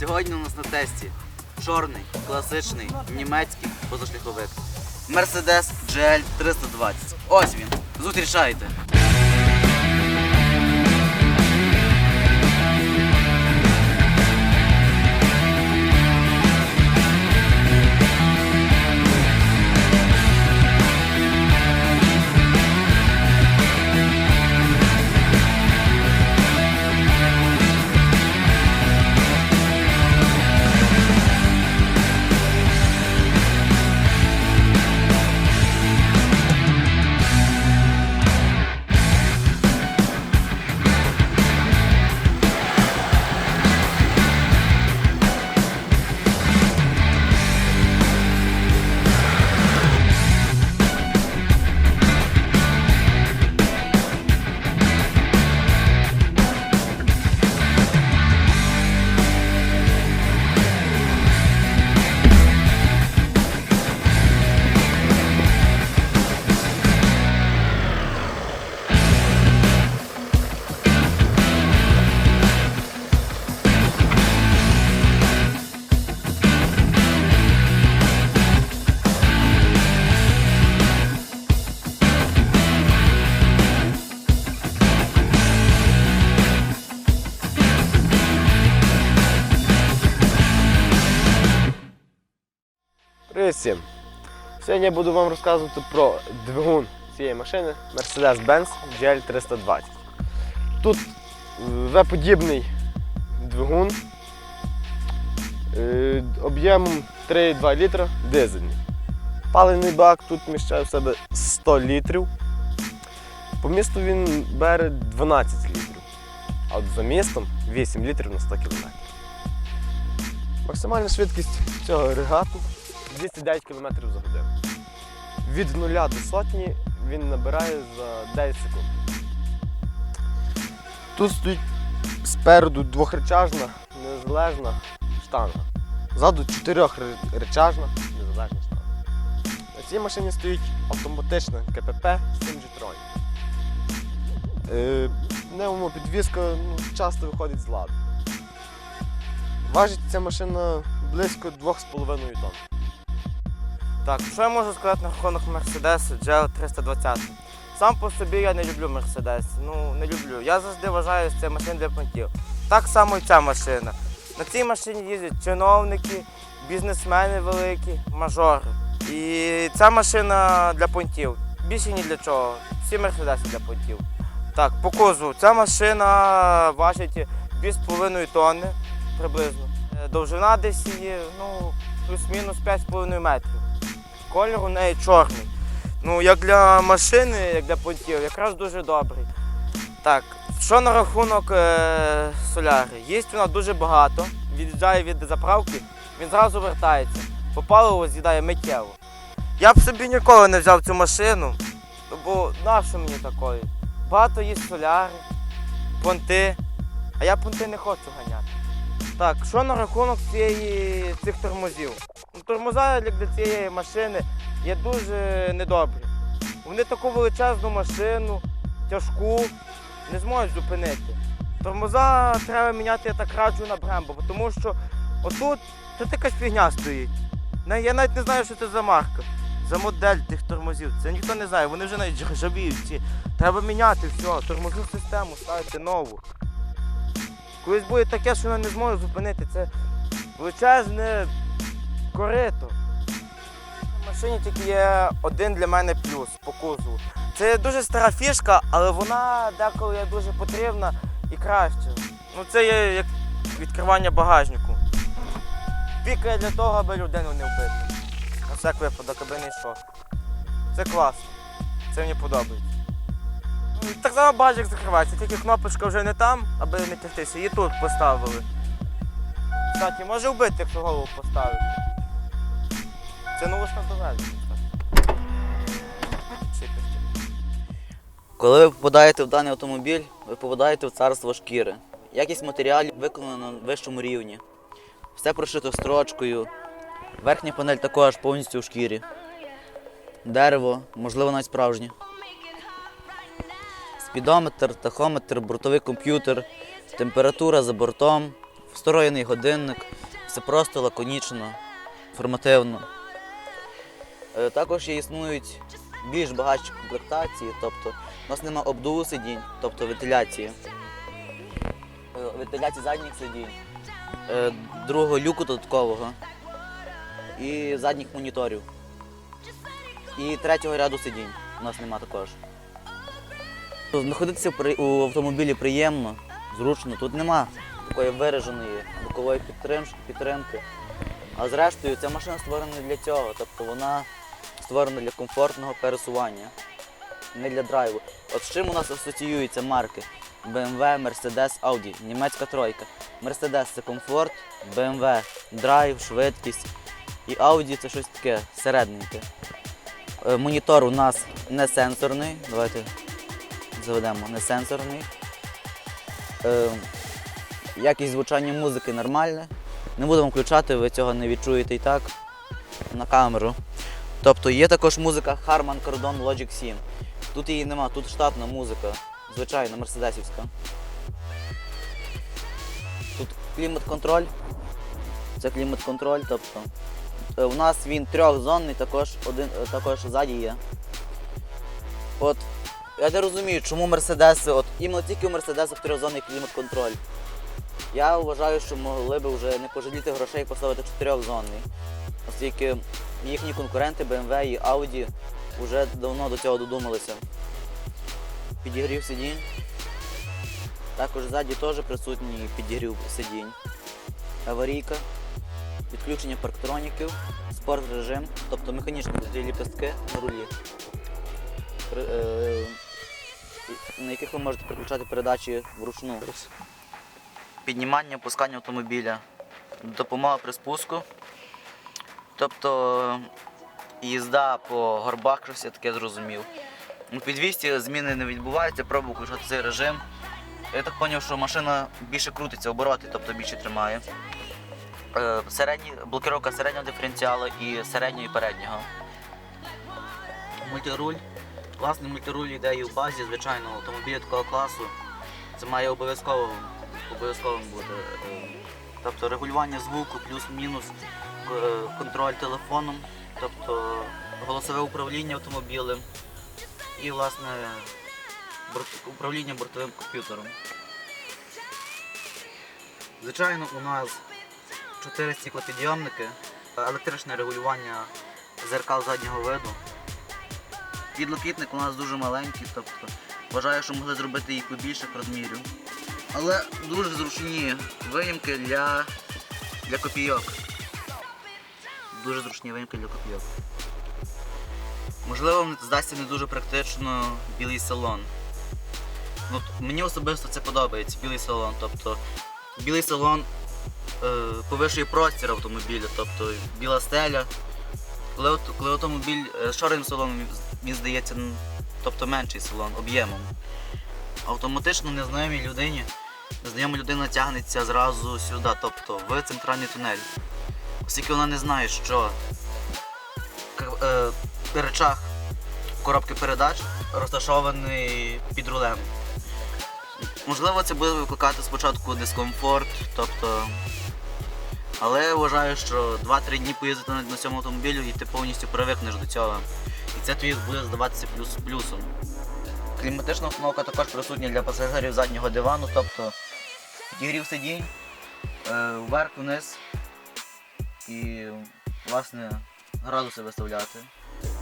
Сьогодні у нас на тесті чорний, класичний, німецький позашляховик. Mercedes GL 320. Ось він. Зустрічайте. Всім! Сьогодні я буду вам розказувати про двигун цієї машини Mercedes-Benz GL320. Тут V-подібний двигун е, об'ємом 3,2 літра дизельний. Паливний бак тут вміщає в себе 100 літрів. По місту він бере 12 літрів, а от за містом 8 літрів на 100 км. Максимальна швидкість цього агрегату 209 км за годину. Від нуля до сотні він набирає за 9 секунд. Тут стоїть спереду двохречажна незалежна штанга. Ззаду чотирьохречажна незалежна штанга. На цій машині стоїть автоматична КПП 7 g Е, Пневмопідвізка ну, часто виходить з ладу. Важить ця машина близько 2,5 тонн. Так, що я можу сказати на рахунок Mercedes GL 320? Сам по собі я не люблю Mercedes. Ну, не люблю. Я завжди вважаю, що це машина для понтів. Так само і ця машина. На цій машині їздять чиновники, бізнесмени великі, мажори. І ця машина для понтів. Більше ні для чого. Всі Мерседеси для понтів. Так, по кузову. Ця машина важить 2,5 тонни приблизно. Е, Довжина десь її, ну, плюс-мінус 5,5 метрів. Колір у неї чорний. Ну, як для машини, як для понтів, якраз дуже добрий. Так, що на рахунок е, соляри? Їсть вона дуже багато, від'їжджає від заправки, він зразу вертається. По паливу з'їдає миттєво. Я б собі ніколи не взяв цю машину, бо нащо мені такої? Багато їсть соляри, понти, а я понти не хочу ганяти. Так, що на рахунок цієї, цих тормозів? Ну, Тормоза для цієї машини є дуже недобрі. Вони таку величезну машину, тяжку, не зможуть зупинити. Тормоза треба міняти, я так раджу на Брембо, тому що отут тут якась фігня стоїть. Я навіть не знаю, що це за марка, за модель тих тормозів. Це ніхто не знає, вони вже навіть ржавіють. Треба міняти все, тормозну систему, ставити нову. Колись буде таке, що вона не зможе зупинити. Це величезне корито. В машині тільки є один для мене плюс по кузову. Це дуже стара фішка, але вона деколи є дуже потрібна і краще. Ну це є як відкривання багажнику. Пікає для того, аби людину не вбити. На всяк випадок, аби не йшов. Це класно. Це мені подобається. Ну, Так само багажник закривається, тільки кнопочка вже не там, аби не тягтися. Її тут поставили. Кстати, може вбити, якщо голову поставити. Це наушна доведення. Коли ви попадаєте в даний автомобіль, ви попадаєте в царство шкіри. Якість матеріалів виконана на вищому рівні. Все прошито строчкою. Верхня панель також повністю в шкірі. Дерево, можливо, навіть справжнє. Спідометр, тахометр, бортовий комп'ютер, температура за бортом. встроєний годинник, все просто лаконічно, формативно. Е, Також існують більш багатші комплектації, тобто у нас нема обдуву сидінь, тобто вентиляції. Е, Вентиляції задніх сидінь, е, другого люку додаткового і задніх моніторів. І третього ряду сидінь у нас нема також. Знаходитися у автомобілі приємно, зручно. Тут нема такої вираженої бокової підтрим- підтримки. А зрештою, ця машина створена для цього. Тобто вона створена для комфортного пересування, не для драйву. От з чим у нас асоціюються марки? BMW, Mercedes, Audi, німецька тройка. Mercedes це комфорт, BMW драйв, швидкість. І Audi це щось таке середненьке. Е, Монітор у нас не сенсорний. Давайте заведемо не сенсорний. Е, якість звучання музики нормальне. Не будемо включати, ви цього не відчуєте і так на камеру. Тобто є також музика Harman Kardon Logic 7. Тут її нема, тут штатна музика, звичайна мерседесівська. Тут клімат-контроль. Це клімат-контроль, тобто. е, У нас він трьохзонний, також один е, також ззаді є. От я не розумію, чому мерседеси, от іменно тільки у мерседесах трьохзонний клімат-контроль. Я вважаю, що могли б вже не пожаліти грошей і поставити чотирьохзонний. Оскільки їхні конкуренти BMW і Audi вже давно до цього додумалися. Підігрів сидінь. Також ззаді теж присутній підігрів сидінь. Аварійка, відключення парктроніків, спорт режим, тобто механічні ліпістки на рулі, е, на яких ви можете переключати передачі вручну. Піднімання, опускання автомобіля, допомога при спуску. Тобто їзда по горбах, щось я таке зрозумів. У підвісті зміни не відбуваються, пробую включати цей режим. Я так зрозумів, що машина більше крутиться, обороти, тобто більше тримає. Е, Середній, блокировка середнього диференціалу і середнього і переднього. Мультируль. Власний мультируль йде і в базі звичайного автомобіля такого класу. Це має обов'язково обов'язковим бути. Е, Тобто регулювання звуку, плюс-мінус, е, контроль телефоном, тобто голосове управління автомобілем і власне управління бортовим комп'ютером. Звичайно, у нас чотири стеклопідйомники, електричне регулювання зеркал заднього виду. Підлокітник у нас дуже маленький, тобто вважаю, що могли зробити їх побільших розмірів. Але дуже зручні виїмки для, для копійок. Дуже зручні виїмки для копійок. Можливо, здасться не дуже практично білий салон. Ну, мені особисто це подобається, білий салон. Тобто білий салон е, повищує простір автомобіля, тобто біла стеля. Коли, коли автомобіль е, з шарим салоном, він здається, тобто менший салон об'ємом. Автоматично незнайомій людині, незнайома людина тягнеться зразу сюди, тобто в центральний тунель. Оскільки вона не знає, що е, речах коробки передач розташований під рулем. Можливо, це буде викликати спочатку дискомфорт, тобто. Але я вважаю, що 2-3 дні поїздити на, цьому автомобілі і ти повністю привикнеш до цього. І це тобі буде здаватися плюс плюсом. Кліматична установка також присутня для пасажирів заднього дивану, тобто підігрів сидінь, е, вверх-вниз і власне градуси виставляти.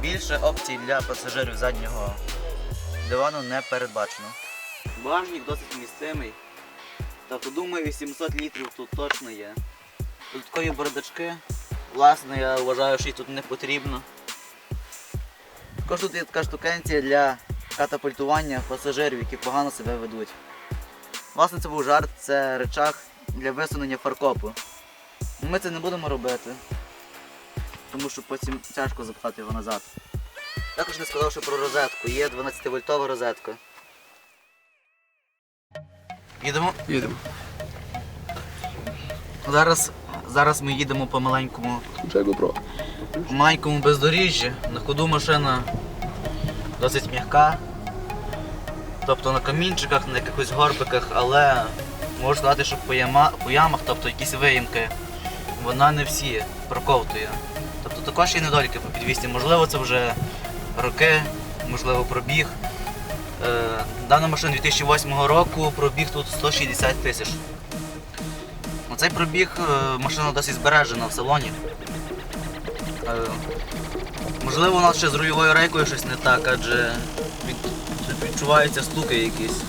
Більше опцій для пасажирів заднього дивану не передбачено. Багажник досить місцевий. Тобто, думаю, 800 літрів тут точно є. Додаткові бардачки. Власне, я вважаю, що їх тут не потрібно. Також тут є така штукенція для катапультування пасажирів, які погано себе ведуть. Власне, це був жарт, це речах для висунення фаркопу. Ми це не будемо робити, тому що потім тяжко запхати його назад. Також не сказав, що про розетку. Є 12-вольтова розетка. Їдемо? Їдемо. Зараз, зараз ми їдемо по маленькому, по маленькому бездоріжжі. На ходу машина досить м'яка. Тобто на камінчиках, на якихось горбиках, але можу сказати, що по, яма, по ямах, тобто якісь виїмки, вона не всі проковтує. Тобто також є недоліки по підвісті. Можливо, це вже роки, можливо, пробіг. Е, дана машина 2008 року, пробіг тут 160 тисяч. Цей пробіг е, машина досить збережена в салоні. Е, можливо, у нас ще з рульовою рейкою щось не так, адже відчуваються стуки якісь.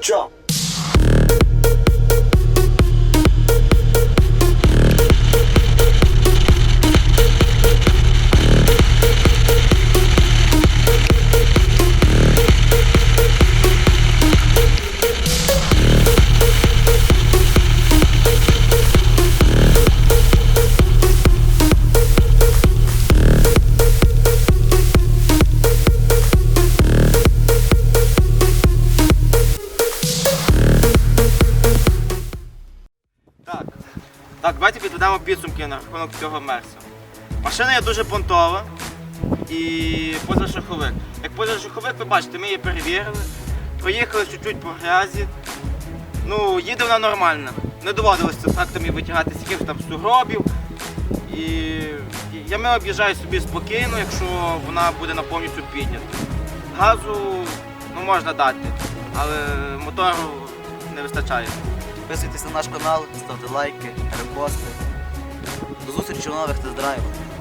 Так. Підсумки на рахунок цього мерса. Машина є дуже понтова і позашаховик. Як позашаховик, ви бачите, ми її перевірили, проїхали чуть-чуть по грязі. Ну, їде вона нормально. Не доводилось і витягати з якихось там сугробів. І я ми об'їжджаю собі спокійно, якщо вона буде на повністю піднята. Газу ну, можна дати, але мотору не вистачає. Підписуйтесь на наш канал, ставте лайки, репости. До зустрічі у нових тест-драйвах.